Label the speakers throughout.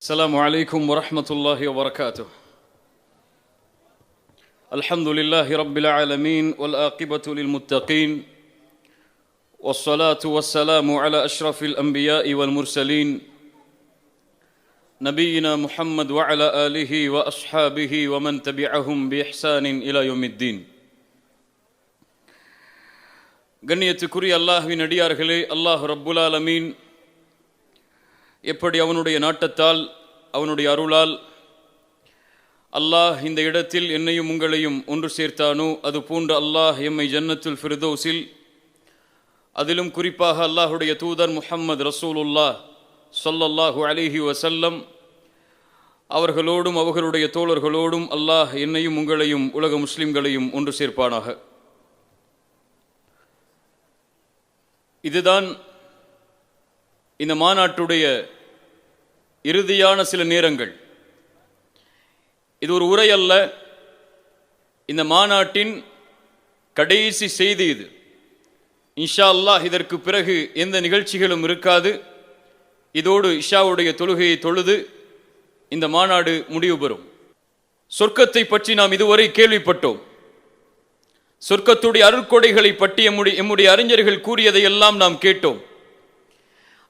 Speaker 1: السلام عليكم ورحمة الله وبركاته. الحمد لله رب العالمين والآقبة للمتقين والصلاة والسلام على أشرف الأنبياء والمرسلين نبينا محمد وعلى آله وأصحابه ومن تبعهم بإحسان إلى يوم الدين. قنية كري الله من ديارك الله رب العالمين எப்படி அவனுடைய நாட்டத்தால் அவனுடைய அருளால் அல்லாஹ் இந்த இடத்தில் என்னையும் உங்களையும் ஒன்று சேர்த்தானோ அது போன்று அல்லாஹ் எம்மை ஜன்னத்துல் ஃபிர்தோஸில் அதிலும் குறிப்பாக அல்லாஹுடைய தூதர் முஹம்மது ரசூலுல்லா சொல்லல்லாஹு அலிஹி வசல்லம் அவர்களோடும் அவர்களுடைய தோழர்களோடும் அல்லாஹ் என்னையும் உங்களையும் உலக முஸ்லிம்களையும் ஒன்று சேர்ப்பானாக. இதுதான் இந்த மாநாட்டுடைய இறுதியான சில நேரங்கள். இது ஒரு உரை அல்ல. இந்த மாநாட்டின் கடைசி செய்தி இது. இன்ஷா அல்லாஹ் இதற்கு பிறகு எந்த நிகழ்ச்சிகளும் இருக்காது. இதோடு இஷாவுடைய தொழுகையை தொழுது இந்த மாநாடு முடிவு பெறும். சொர்க்கத்தை பற்றி நாம் இதுவரை கேள்விப்பட்டோம். சொர்க்கத்துடைய அருட்கொடைகளை பற்றி எம்முடைய எம்முடைய அறிஞர்கள் கூறியதை எல்லாம் நாம் கேட்டோம்.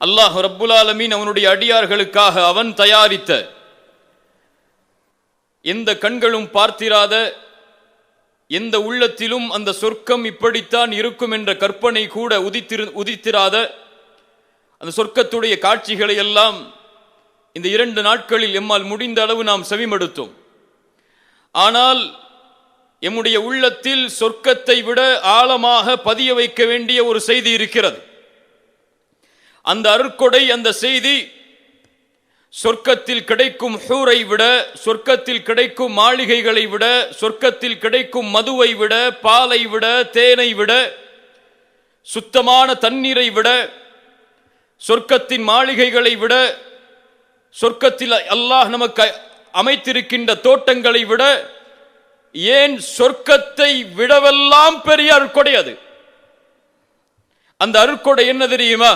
Speaker 1: அல்லாஹ் ரப்புலாலமீன் அவனுடைய அடியார்களுக்காக அவன் தயாரித்த எந்த கண்களும் பார்த்திராத எந்த உள்ளத்திலும் அந்த சொர்க்கம் இப்படித்தான் இருக்கும் என்ற கற்பனை கூட உதித்திரு உதித்திராத அந்த சொர்க்கத்துடைய காட்சிகளை எல்லாம் இந்த இரண்டு நாட்களில் எம்மால் முடிந்த அளவு நாம் செவிமடுத்தோம். ஆனால் எம்முடைய உள்ளத்தில் சொர்க்கத்தை விட ஆழமாக பதிய வைக்க வேண்டிய ஒரு செய்தி இருக்கிறது. அந்த அருட்கொடை அந்த செய்தி சொர்க்கத்தில் கிடைக்கும் ஹூரை விட சொர்க்கத்தில் கிடைக்கும் மாளிகைகளை விட சொர்க்கத்தில் கிடைக்கும் மதுவை விட பாலை விட தேனை விட சுத்தமான தண்ணீரை விட சொர்க்கத்தின் மாளிகைகளை விட சொர்க்கத்தில் அல்லாஹ் நமக்கு அமைத்திருக்கின்ற தோட்டங்களை விட ஏன் சொர்க்கத்தை விடவெல்லாம் பெரிய அருட்கொடை அது? அந்த அருட்கொடை என்ன தெரியுமா?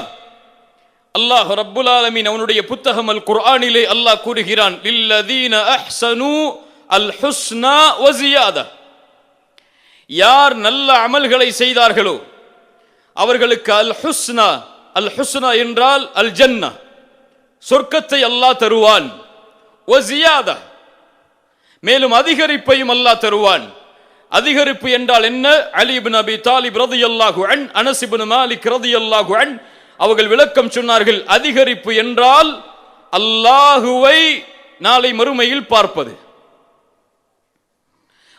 Speaker 1: அல்லாஹ் ரப்புல் ஆலமீன் அவனுடைய புத்தகம் அல் குர்ஆனிலே அல்லாஹ் கூறுகிறான் லில்லதீன அஹ்சனு அல் ஹுஸ்னா வசியாதா யார் நல்ல அமல்களை செய்தார்களோ அவர்களுக்கு அல் ஹுஸ்னா அல் ஹுஸ்னா என்றால் அல் ஜன்னா சொர்க்கத்தை அல்லாஹ் தருவான். வசியாதா மேலும் அதிகரிப்பையும் அல்லாஹ் தருவான். அதிகரிப்பு என்றால் என்ன? அலி இப்னு அபி தாலிப் ரலியல்லாஹு அன் அனஸ் இப்னு மாலிக் ரலியல்லாஹு அன் அவர்கள் விளக்கம் சொன்னார்கள் அதிகரிப்பு என்றால் அல்லாஹுவை நாளை மறுமையில் பார்ப்பது.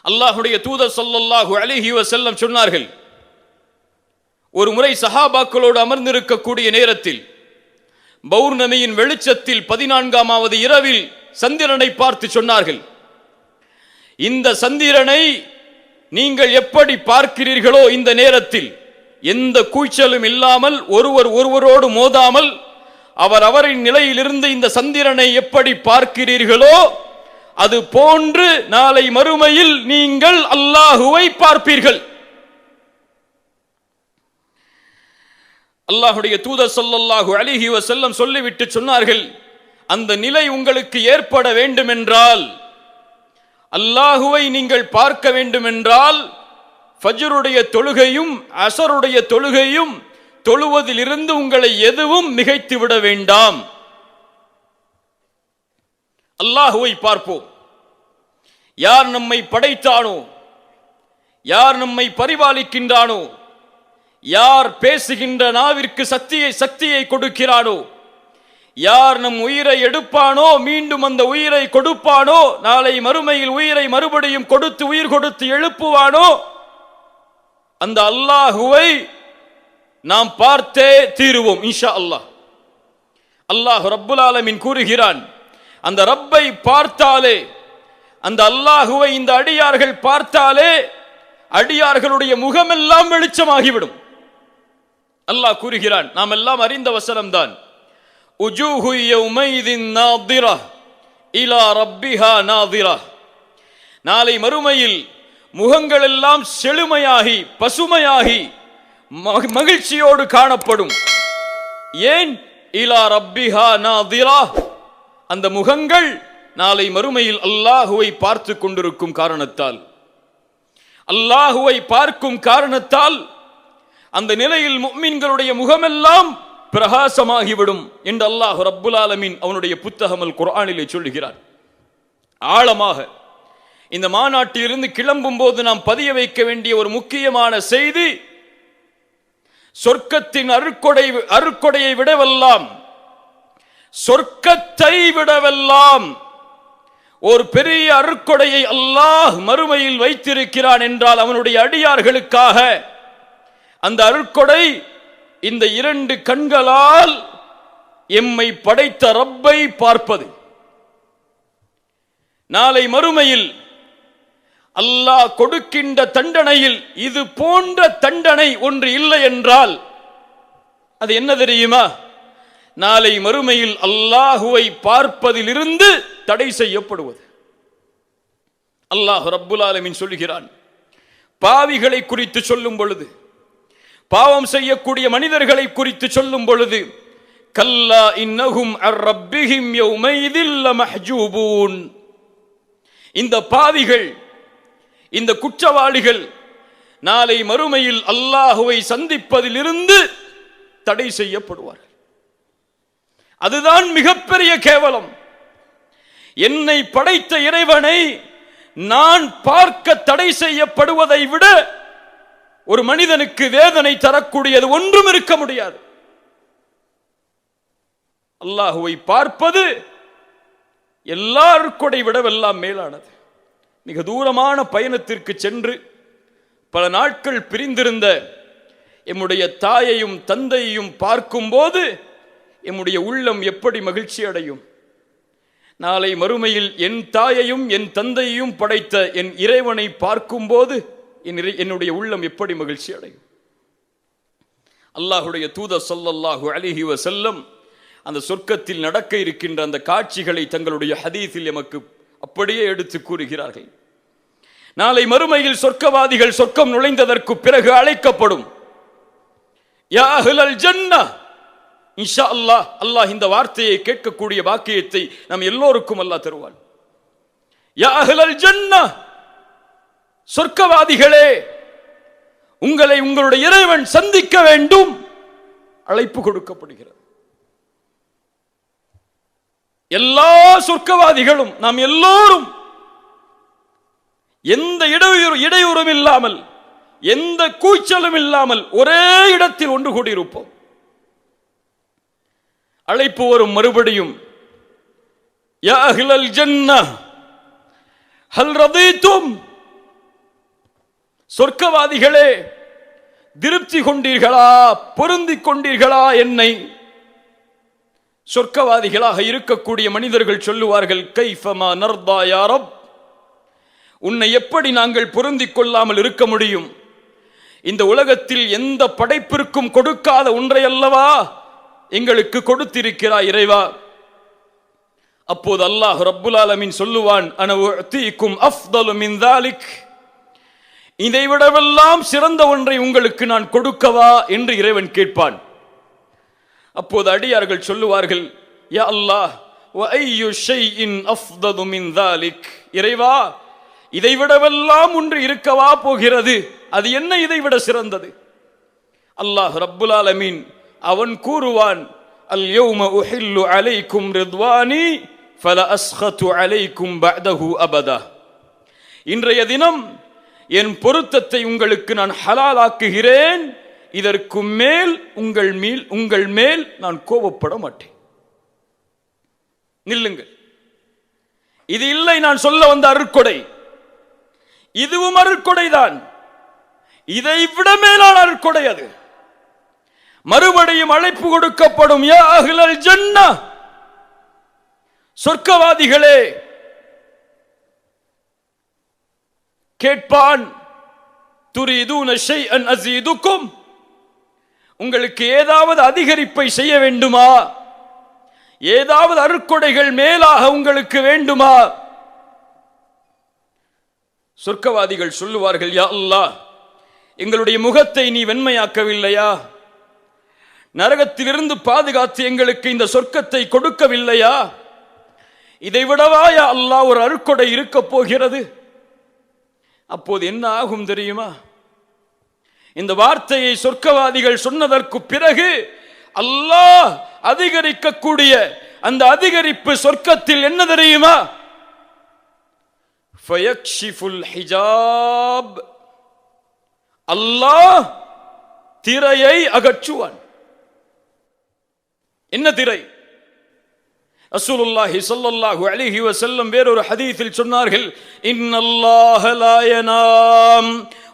Speaker 1: அல்லாஹுடைய தூதர் சொல்லல்லாஹு அலிஹி வசல்லம் சொன்னார்கள் ஒரு முறை சஹாபாக்களோடு அமர்ந்திருக்கக்கூடிய நேரத்தில் பௌர்ணமியின் வெளிச்சத்தில் பதினான்காமாவது இரவில் சந்திரனை பார்த்து சொன்னார்கள். இந்த சந்திரனை நீங்கள் எப்படி பார்க்கிறீர்களோ இந்த நேரத்தில் எந்த கூச்சலும் இல்லாமல் ஒருவர் ஒருவரோடு மோதாமல் அவர் அவரின் நிலையிலிருந்து இந்த சந்திரனை எப்படி பார்க்கிறீர்களோ அது போன்று நாளை மறுமையில் நீங்கள் அல்லாஹுவை பார்ப்பீர்கள். அல்லாஹுடைய தூதர் சொல்லல்லாஹு அலிஹி செல்லம் சொல்லிவிட்டு சொன்னார்கள் அந்த நிலை உங்களுக்கு ஏற்பட வேண்டுமென்றால் அல்லாஹுவை நீங்கள் பார்க்க வேண்டுமென்றால் ஃபஜருடைய தொழுகையும் அசருடைய தொழுகையும் தொழுவதிலிருந்து உங்களை எதுவும் மிகைத்து விட வேண்டாம். அல்லாஹுவை பார்ப்போம். யார் நம்மை படைத்தானோ யார் நம்மை பரிபாலிக்கின்றானோ யார் பேசுகின்ற நாவிற்கு சக்தியை சக்தியை கொடுக்கிறானோ யார் நம் உயிரை எடுப்பானோ மீண்டும் அந்த உயிரை கொடுப்பானோ நாளை மறுமையில் உயிரை மறுபடியும் கொடுத்து உயிர் கொடுத்து எழுப்புவானோ அந்த அல்லாஹுவை நாம் பார்த்தே தீருவோம் இன்ஷா அல்லாஹ் அல்லாஹ் ரப்புல் ஆலமின் கூறுகிறான் அந்த ரப்பை பார்த்தாலே அந்த அல்லாஹுவை இந்த அடியார்கள் பார்த்தாலே அடியார்களுடைய முகமெல்லாம் வெளிச்சமாகிவிடும். அல்லாஹ் கூறுகிறான் நாம் எல்லாம் அறிந்த வசனம்தான். உஜூஹு நாதிரா இலா ரப்பிஹா நாதிரா நாளை மறுமையில் முகங்கள் எல்லாம் செழுமையாகி பசுமையாகி மகிழ்ச்சியோடு காணப்படும். ஏன்? இலா ரப்பிஹா நாதிரா அந்த முகங்கள் நாளை மறுமையில் அல்லாஹுவை பார்த்து கொண்டிருக்கும் காரணத்தால். அல்லாஹுவை பார்க்கும் காரணத்தால் அந்த நிலையில் முக்மின்களுடைய முகமெல்லாம் பிரகாசமாகிவிடும் என்று அல்லாஹ் ரப்புல் அவனுடைய புத்தகமல் குரானிலே சொல்லுகிறார். ஆழமாக இந்த மாநாட்டிலிருந்து கிளம்பும் போது நாம் பதிய வைக்க வேண்டிய ஒரு முக்கியமான செய்தி சொர்க்கத்தின் அருக்கொடை அருக்கொடையை விடவெல்லாம் சொர்க்கத்தை விடவெல்லாம் ஒரு பெரிய அருக்கொடையை அல்லாஹ் மறுமையில் வைத்திருக்கிறான் என்றால் அவனுடைய அடியார்களுக்காக அந்த அருக்கொடை இந்த இரண்டு கண்களால் எம்மை படைத்த ரப்பை பார்ப்பது. நாளை மறுமையில் அல்லாஹ் கொடுக்கின்ற தண்டனையில் இது போன்ற தண்டனை ஒன்று இல்லை என்றால் அது என்ன தெரியுமா? நாளை மறுமையில் அல்லாஹுவை பார்ப்பதிலிருந்து தடை செய்யப்படுவது. அல்லாஹ் ரப்புல் ஆலமின் சொல்லுகிறான் பாவிகளை குறித்து சொல்லும் பொழுது பாவம் செய்யக்கூடிய மனிதர்களை குறித்து சொல்லும் பொழுது கல்லா இன்னகும் அர் யௌமைதில் லமஹ்ஜூபூன். இந்த பாவிகள் இந்த குற்றவாளிகள் நாளை மறுமையில் அல்லாஹுவை சந்திப்பதிலிருந்து தடை செய்யப்படுவார்கள். அதுதான் மிகப்பெரிய கேவலம். என்னை படைத்த இறைவனை நான் பார்க்க தடை செய்யப்படுவதை விட ஒரு மனிதனுக்கு வேதனை தரக்கூடியது ஒன்றும் இருக்க முடியாது. அல்லாஹுவை பார்ப்பது எல்லாருக்குடை விடவெல்லாம் மேலானது. மிக தூரமான பயணத்திற்கு சென்று பல நாட்கள் பிரிந்திருந்த எம்முடைய தாயையும் தந்தையையும் பார்க்கும்போது எம்முடைய உள்ளம் எப்படி மகிழ்ச்சி அடையும் நாளை மறுமையில் என் தாயையும் என் தந்தையையும் படைத்த என் இறைவனை பார்க்கும்போது என் இறை- என்னுடைய உள்ளம் எப்படி மகிழ்ச்சி அடையும் அல்லாஹுடைய தூத சொல்லல்லாஹு அலைஹி வஸல்லம் அந்த சொர்க்கத்தில் நடக்க இருக்கின்ற அந்த காட்சிகளை தங்களுடைய ஹதீஸில் எமக்கு அப்படியே எடுத்து கூறுகிறார்கள். நாளை மறுமையில் சொர்க்கவாதிகள் சொர்க்கம் நுழைந்ததற்கு பிறகு அழைக்கப்படும். யா ஜன்னா. இன்ஷா அல்லாஹ் அல்லாஹ் இந்த வார்த்தையை கேட்கக்கூடிய வாக்கியத்தை நம் எல்லோருக்கும் அல்லாஹ் தருவான். யாஹுலல் ஜன்னா. சொர்க்கவாதிகளே உங்களை உங்களுடைய இறைவன் சந்திக்க வேண்டும். அழைப்பு கொடுக்கப்படுகிறது. எல்லா சொர்க்கவாதிகளும் நாம் எல்லோரும் எந்த இடையூறு இடையூறும் இல்லாமல் எந்த கூச்சலும் இல்லாமல் ஒரே இடத்தில் ஒன்று கூடியிருப்போம். அழைப்பு வரும் மறுபடியும் சொர்க்கவாதிகளே திருப்தி கொண்டீர்களா? பொருந்திக் கொண்டீர்களா? என்னை சொர்க்கவாதிகளாக இருக்கக்கூடிய மனிதர்கள் சொல்லுவார்கள் கைஃபமா நர்தா யாரப் உன்னை எப்படி நாங்கள் பொருந்திக் கொள்ளாமல் இருக்க முடியும்? இந்த உலகத்தில் எந்த படைப்பிற்கும் கொடுக்காத ஒன்றை அல்லவா எங்களுக்கு கொடுத்திருக்கிறாய் இறைவா. அப்போது அல்லாஹ் ரப்புல் ஆலமின் சொல்லுவான் அன உஅதீக்கும் மின் தாலிக் இதை விடவெல்லாம் சிறந்த ஒன்றை உங்களுக்கு நான் கொடுக்கவா? என்று இறைவன் கேட்பான். அப்போது அடியார்கள் சொல்லுவார்கள் யா அல்லாஹ் இறைவா இதைவிடவெல்லாம் ஒன்று இருக்கவா போகிறது? அது என்ன இதைவிட சிறந்தது? அல்லாஹ் ரப்புல் அலமீன் அவன் கூறுவான் அல் யௌம உஹில்லு அலைக்கும் ரித்வானி ஃபல அஸ்ஹத்து அலைக்கும் பஅதஹு அபதா. இன்றைய தினம் என் பொருத்தத்தை உங்களுக்கு நான் ஹலாலாக்குகிறேன் இதற்கு மேல் உங்கள் மேல் உங்கள் மேல் நான் கோபப்பட மாட்டேன். நில்லுங்கள். இது இல்லை நான் சொல்ல வந்த அருட்கொடை. இதுவும் அருக்கொடைதான் இதை விட மேலான அருட்கொடை அது. மறுபடியும் அழைப்பு கொடுக்கப்படும் ஜன்னா! சொர்க்கவாதிகளே! கேட்பான் துரிதூன ஷைஅன் அசீதுக்கும் உங்களுக்கு ஏதாவது அதிகரிப்பை செய்ய வேண்டுமா? ஏதாவது அருக்கொடைகள் மேலாக உங்களுக்கு வேண்டுமா? சொர்க்கவாதிகள் சொல்லுவார்கள் யா அல்லாஹ் எங்களுடைய முகத்தை நீ வெண்மையாக்கவில்லையா? நரகத்திலிருந்து பாதுகாத்து எங்களுக்கு இந்த சொர்க்கத்தை கொடுக்கவில்லையா? இதை விடவா யா அல்லாஹ் ஒரு அருக்கொடை இருக்க போகிறது? அப்போது என்ன ஆகும் தெரியுமா? இந்த வார்த்தையை சொர்க்கவாதிகள் சொன்னதற்கு பிறகு அல்லாஹ் அதிகரிக்கக்கூடிய அந்த அதிகரிப்பு சொர்க்கத்தில் என்ன தெரியுமா? ஹிஜாப். அல்லாஹ் திரையை அகற்றுவான். என்ன திரை? ரசூலுல்லாஹி ஸல்லல்லாஹு அலைஹி வஸல்லம் வேறொரு ஹதீஸில் சொன்னார்கள் இன்னல்லாஹ லா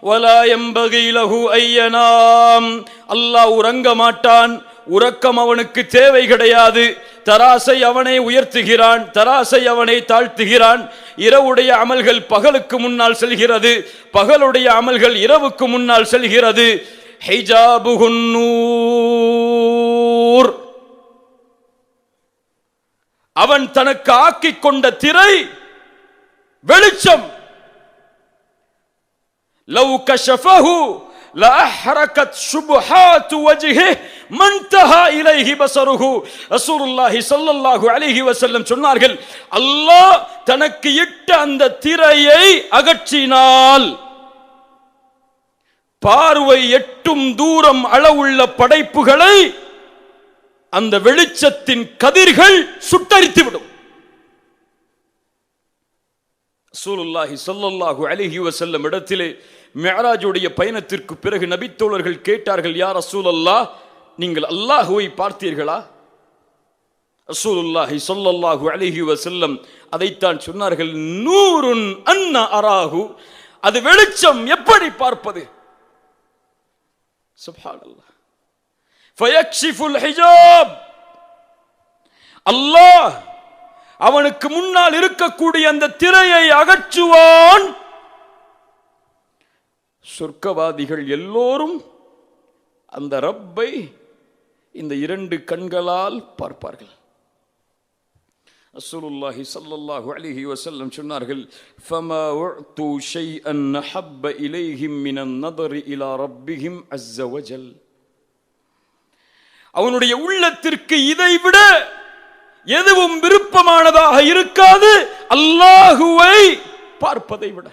Speaker 1: வலா யம்பகி ஐயனாம். அல்லாஹ் உறங்க மாட்டான். உறக்கம் அவனுக்கு தேவை கிடையாது. தராசை அவனை உயர்த்துகிறான். தராசை அவனை தாழ்த்துகிறான். இரவுடைய அமல்கள் பகலுக்கு முன்னால் செல்கிறது. பகலுடைய அமல்கள் இரவுக்கு முன்னால் செல்கிறது. ஹைஜாபுகுன்னூர் அவன் தனக்கு ஆக்கிக் கொண்ட திரை வெளிச்சம். லவ் கஷஃபஹு லஅஹரகத் சுபஹாத்து வஜ்ஹி மன்தஹா இலைஹி பஸருஹு ரசூலுல்லாஹி ஸல்லல்லாஹு அலைஹி வஸல்லம் சொன்னார்கள் அல்லாஹ் தனக்கு இட்ட அந்த திரையை அகற்றினால் பார்வை எட்டும் தூரம் அளவுள்ள படைப்புகளை அந்த வெளிச்சத்தின் கதிர்கள் சுட்டரித்துவிடும். சூலுல்லாஹி சொல்லல்லாஹு அலிஹி வசல்லம் இடத்திலே மெஹராஜுடைய பயணத்திற்கு பிறகு நபித்தோழர்கள் கேட்டார்கள் யார் அசூலல்லா நீங்கள் அல்லாஹுவை பார்த்தீர்களா? அசூலுல்லாஹி சொல்லல்லாஹு அலிஹி வசல்லம் அதைத்தான் சொன்னார்கள் நூறுன் அன்ன அராஹு. அது வெளிச்சம் எப்படி பார்ப்பது? சுப்ஹானல்லாஹ். ஃபயக்ஷிஃபுல் ஹிஜாப். அல்லாஹ் அவனுக்கு முன்னால் இருக்கக்கூடிய அந்த திரையை அகற்றுவான். சொர்க்கவாதிகள் எல்லோரும் அந்த ரப்பை இந்த இரண்டு கண்களால் பார்ப்பார்கள். ரசூலுல்லாஹி ஸல்லல்லாஹு அலைஹி வஸல்லம் சொன்னார்கள் ஃபமா உஅது ஷைஅன் ஹப்ப இலைஹிம் மினன் நதரி இலா ரப்பிஹிம் அஸ்ஸ வஜல். அவனுடைய உள்ளத்திற்கு இதை விட எதுவும் விருப்பமானதாக இருக்காது. அல்லாஹுவை பார்ப்பதை விட.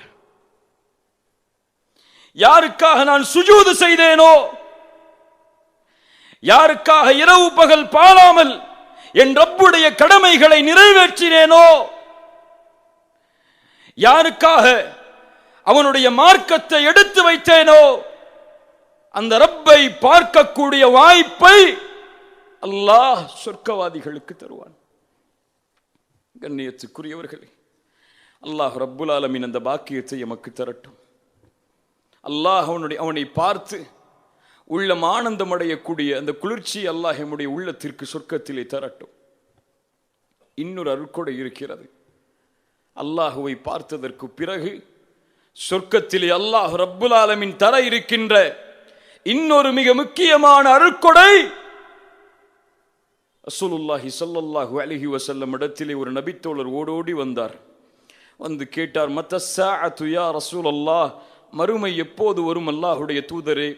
Speaker 1: யாருக்காக நான் சுஜூது செய்தேனோ யாருக்காக இரவு பகல் பாடாமல் என் ரப்புடைய கடமைகளை நிறைவேற்றினேனோ யாருக்காக அவனுடைய மார்க்கத்தை எடுத்து வைத்தேனோ அந்த ரப்பை பார்க்கக்கூடிய வாய்ப்பை அல்லாஹ் சொர்க்கவாதிகளுக்கு தருவான். கண்ணியத்துக்குரியவர்களே அல்லாஹ் ரப்புல் ஆலமின் அந்த பாக்கியத்தை எமக்கு தரட்டும். அல்லாஹ் அவனுடைய அவனை பார்த்து உள்ளம் ஆனந்தம் அடையக்கூடிய அந்த குளிர்ச்சி அல்லாஹ் எம்முடைய உள்ளத்திற்கு சொர்க்கத்திலே தரட்டும். இன்னொரு அருட்கொடை இருக்கிறது. அல்லாஹுவை பார்த்ததற்கு பிறகு சொர்க்கத்திலே அல்லாஹ் ரப்புல் ஆலமின் தர இருக்கின்ற இன்னொரு மிக முக்கியமான அருட்கொடை ரசூலுல்லாஹி ஸல்லல்லாஹு அலைஹி வசல்லம் இடத்திலே ஒரு நபித்தோழர் ஓடோடி வந்தார். வந்து கேட்டார் மத்த சாஅத்து யா ரசூலல்லாஹ்? மறுமை எப்போது வரும் அல்லாஹுடைய தூதரே?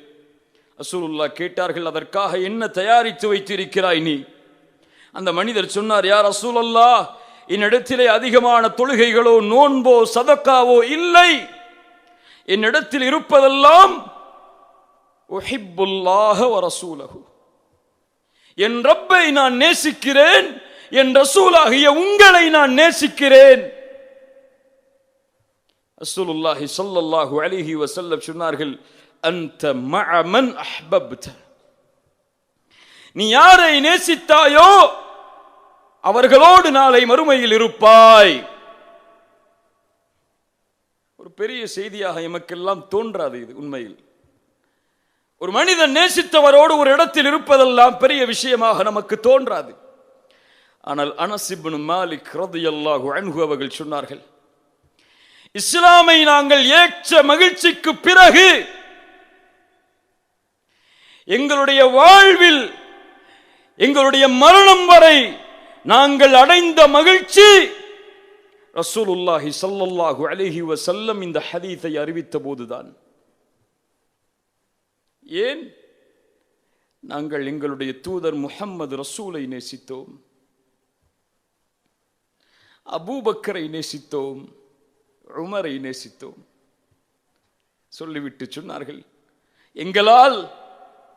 Speaker 1: ரசூலுல்லா கேட்டார்கள் அதற்காக என்ன தயாரித்து வைத்திருக்கிறாய் நீ? அந்த மனிதர் சொன்னார் யார் ரசூல் அல்லாஹ் என்னிடத்திலே அதிகமான தொழுகைகளோ நோன்போ சதக்காவோ இல்லை. என்னிடத்தில் இருப்பதெல்லாம் ஒஹிப்புல்லாக வ என் ரப்பை நான் நேசிக்கிறேன் என் ரசூலாகிய உங்களை நான் நேசிக்கிறேன். ரசூலுல்லாஹி ஸல்லல்லாஹு அலைஹி வஸல்லம் சொன்னார்கள் அந்த மஅமன் அஹ்பப்த. நீ யாரை நேசித்தாயோ அவர்களோடு நாளை மறுமையில் இருப்பாய். ஒரு பெரிய செய்தியாக எமக்கெல்லாம் தோன்றாது இது உண்மையில். ஒரு மனிதன் நேசித்தவரோடு ஒரு இடத்தில் இருப்பதெல்லாம் பெரிய விஷயமாக நமக்கு தோன்றாது. ஆனால் அனசிபின் மாலிக் ரதியல்லாஹு அன்ஹு அவர்கள் சொன்னார்கள் இஸ்லாமை நாங்கள் ஏற்ற மகிழ்ச்சிக்கு பிறகு எங்களுடைய வாழ்வில் எங்களுடைய மரணம் வரை நாங்கள் அடைந்த மகிழ்ச்சி ரசூலுல்லாஹி ஸல்லல்லாஹு அலைஹி வசல்லம் இந்த ஹதீஸை அறிவித்த போதுதான் ஏன்? நாங்கள் எங்களுடைய தூதர் முகம்மது ரசூலை நேசித்தோம். அபூபக்கரை நேசித்தோம். உமரை நேசித்தோம். சொல்லிவிட்டு சொன்னார்கள் எங்களால்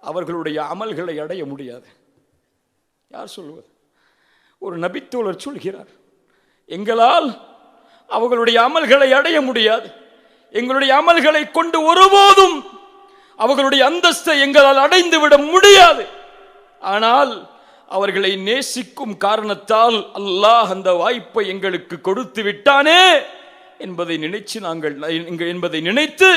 Speaker 1: அவர்களுடைய அமல்களை அடைய முடியாது. யார் சொல்வது? ஒரு நபித்தோழர் சொல்கிறார் எங்களால் அவர்களுடைய அமல்களை அடைய முடியாது. எங்களுடைய அமல்களை கொண்டு ஒருபோதும் அவர்களுடைய அந்தஸ்தை எங்களால் அடைந்து விட முடியாது. ஆனால் அவர்களை நேசிக்கும் காரணத்தால் அல்லாஹ் அந்த வாய்ப்பை எங்களுக்கு கொடுத்து விட்டானே என்பதை நினைச்சு நாங்கள் என்பதை நினைத்து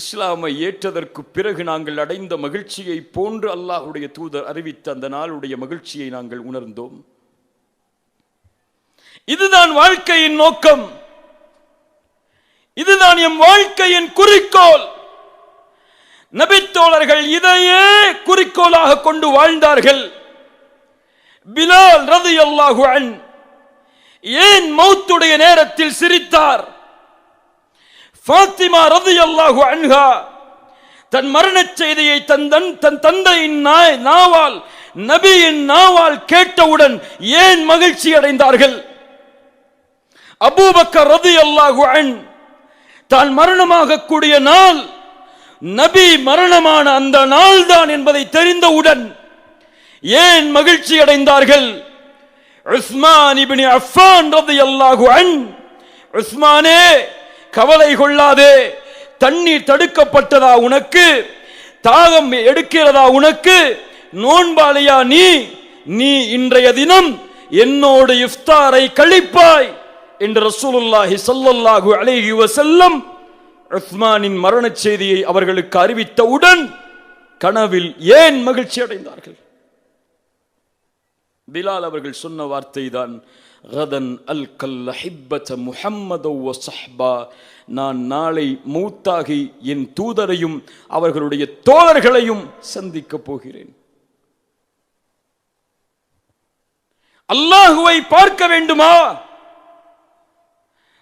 Speaker 1: இஸ்லாமை ஏற்றதற்கு பிறகு நாங்கள் அடைந்த மகிழ்ச்சியை போன்று அல்லாஹுடைய தூதர் அறிவித்த அந்த நாளுடைய மகிழ்ச்சியை நாங்கள் உணர்ந்தோம். இதுதான் வாழ்க்கையின் நோக்கம். இதுதான் எம் வாழ்க்கையின் குறிக்கோள். நபித்தோழர்கள் இதையே குறிக்கோளாக கொண்டு வாழ்ந்தார்கள். பிலால் ரது அல்லாஹு அன் ஏன் மௌத்துடைய நேரத்தில் சிரித்தார்? ஃபாத்திமா ரது அல்லாஹு அன்ஹா தன் மரணச் செய்தியை தன் தன் தந்தையின் நாய் நாவால் நபியின் நாவால் கேட்டவுடன் ஏன் மகிழ்ச்சி அடைந்தார்கள்? அபூபக்கர் ரது அல்லாஹு அன் தான் மரணமாகக்கூடிய நாள் நபி மரணமான அந்த நாள் தான் என்பதை தெரிந்தவுடன் ஏன் மகிழ்ச்சி அடைந்தார்கள்? உஸ்மான் இப்னி அஃபான் அல்லாஹு அன் உஸ்மானே கவலை கொள்ளாதே தண்ணீர் தடுக்கப்பட்டதா உனக்கு? தாகம் எடுக்கிறதா உனக்கு? நோன்பாலையா நீ? நீ இன்றைய தினம் என்னோடு இஃப்தாரை கழிப்பாய் என்று ரசூலுல்லாஹி ஸல்லல்லாஹு அலைஹி செல்லம் உஸ்மானின் மரணச் செய்தியை அவர்களுக்கு அறிவித்தவுடன் கனவில் ஏன் மகிழ்ச்சி அடைந்தார்கள்? பிலால் அவர்கள் சொன்ன வார்த்தை தான் ரதன் அல் கல்ல முஹம்மதோ சஹ்பா நான் நாளை மூத்தாகி என் தூதரையும் அவர்களுடைய தோழர்களையும் சந்திக்க போகிறேன். அல்லாஹுவை பார்க்க வேண்டுமா?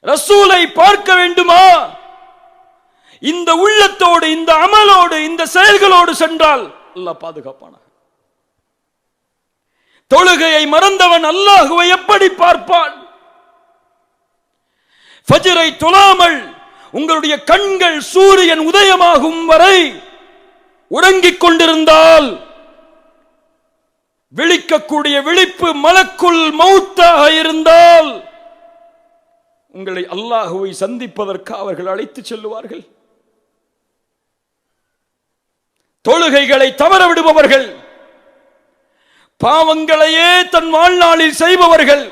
Speaker 1: ரசூலை பார்க்க வேண்டுமா? இந்த உள்ளத்தோடு இந்த அமலோடு இந்த செயல்களோடு சென்றால் அல்லாஹ் பாதுகாப்பான தொழுகையை மறந்தவன் அல்லாஹுவை எப்படி பார்ப்பான்? ஃபஜ்ரை தொழாமல் உங்களுடைய கண்கள் சூரியன் உதயமாகும் வரை உறங்கிக் கொண்டிருந்தால் விழிக்கக்கூடிய விழிப்பு மலக்குள் மௌத்தாக இருந்தால் உங்களை அல்லாஹுவை சந்திப்பதற்கு அவர்கள் அழைத்து செல்லுவார்கள். தொழுகைகளை தவற விடுபவர்கள் பாவங்களையே தன் வாழ்நாளில் செய்பவர்கள்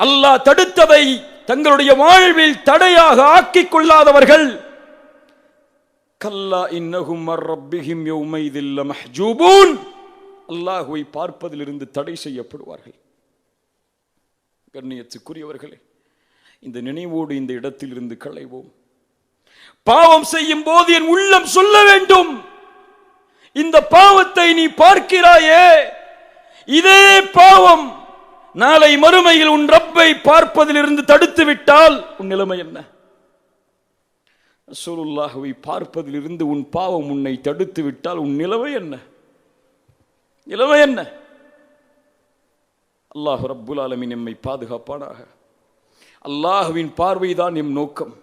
Speaker 1: அல்லாஹ் தடுத்ததை தங்களுடைய வாழ்வில் தடையாக ஆக்கிக் கொள்ளாதவர்கள். கல்லா இன்னகும் ரப்பிஹிம் யௌமைதில் மஹ்ஜூபூன் அல்லாஹுவை பார்ப்பதிலிருந்து தடை செய்யப்படுவார்கள். கண்ணியத்துக்குரியவர்களே இந்த நினைவோடு இந்த இடத்திலிருந்து களைவோம். பாவம் செய்யும் போது என் உள்ளம் சொல்ல வேண்டும். இந்த பாவத்தை நீ பார்க்கிறாயே? இதே பாவம் நாளை மறுமையில் உன் ரப்பை பார்ப்பதிலிருந்து தடுத்து விட்டால் உன் நிலைமை என்ன? ரசூலுல்லாஹுவை பார்ப்பதிலிருந்து உன் பாவம் உன்னை தடுத்து விட்டால் உன் நிலைமை என்ன? நிலைமை என்ன? அல்லாஹ் ரப்புல் ஆலமின் எம்மை பாதுகாப்பானாக. அல்லாஹுவின் பார்வைதான் எம் நோக்கம்.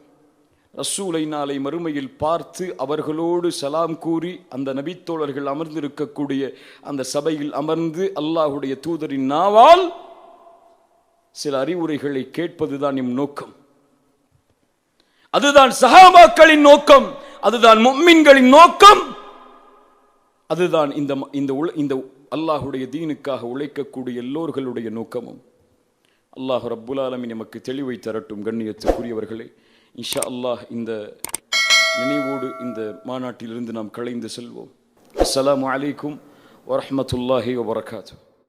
Speaker 1: ரசூலை நாளை மறுமையில் பார்த்து அவர்களோடு சலாம் கூறி அந்த நபித்தோழர்கள் அமர்ந்திருக்கக்கூடிய அந்த சபையில் அமர்ந்து அல்லாஹுடைய தூதரின் நாவால் சில அறிவுரைகளை கேட்பதுதான் எம் நோக்கம். அதுதான் சஹாபாக்களின் நோக்கம் அதுதான் மும்மின்களின் நோக்கம் அதுதான் இந்த ம- இந்த இந்த அல்லாஹுடைய தீனுக்காக உழைக்கக்கூடிய எல்லோர்களுடைய நோக்கமும். அல்லாஹ் ரப்புல் ஆலமீன் நமக்கு தெளிவை தரட்டும் கண்ணியத்துக்குரியவர்களே. இன்ஷா அல்லாஹ் இந்த நினைவோடு இந்த மாநாட்டிலிருந்து நாம் கலைந்து செல்வோம். அஸ்லாம் அலைக்கும் வரமத்துல்லாஹி வபரகாத்துஹு.